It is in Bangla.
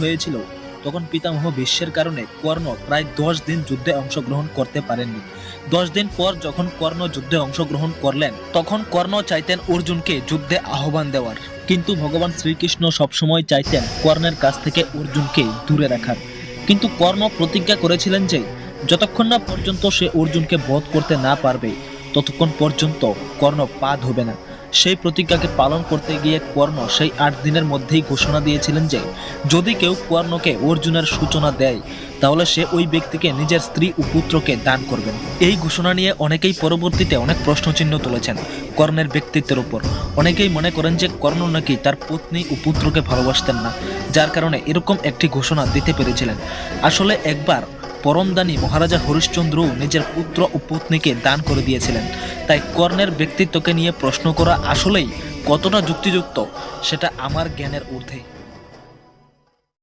হয়েছিল। তখন পিতামহ বিশ্বের কারণে কর্ণ প্রায় দশ দিন যুদ্ধে অংশগ্রহণ করতে পারেননি। দশ দিন পর যখন কর্ণ যুদ্ধে অংশগ্রহণ করলেন, তখন কর্ণ চাইতেন অর্জুনকে যুদ্ধে আহ্বান দেওয়ার। কিন্তু ভগবান শ্রীকৃষ্ণ সবসময় চাইতেন কর্ণের কাছ থেকে অর্জুনকে দূরে রাখার। কিন্তু কর্ণ প্রতিজ্ঞা করেছিলেন যে, যতক্ষণ না পর্যন্ত সে অর্জুনকে বধ করতে না পারবে, ততক্ষণ পর্যন্ত কর্ণ পা ধোবে না। সেই প্রতিজ্ঞাকে পালন করতে গিয়ে কর্ণ সেই আট দিনের মধ্যেই ঘোষণা দিয়েছিলেন যে, যদি কেউ কর্ণকে অর্জুনের সূচনা দেয়, তাহলে সে ওই ব্যক্তিকে নিজের স্ত্রী ও পুত্রকে দান করবেন। এই ঘোষণা নিয়ে অনেকেই পরবর্তীতে অনেক প্রশ্নচিহ্ন তুলেছেন কর্ণের ব্যক্তিত্বের উপর। অনেকেই মনে করেন যে, কর্ণ নাকি তার পত্নী ও পুত্রকে ভালোবাসতেন না, যার কারণে এরকম একটি ঘোষণা দিতে পেরেছিলেন। আসলে একবার পরমদানী মহারাজা হরিশ্চন্দ্রও নিজের পুত্র ও পত্নীকে দান করে দিয়েছিলেন। তাই কর্ণের ব্যক্তিত্বকে নিয়ে প্রশ্ন করা আসলেই কতটা যুক্তিযুক্ত সেটা আমার জ্ঞানের ঊর্ধ্বে।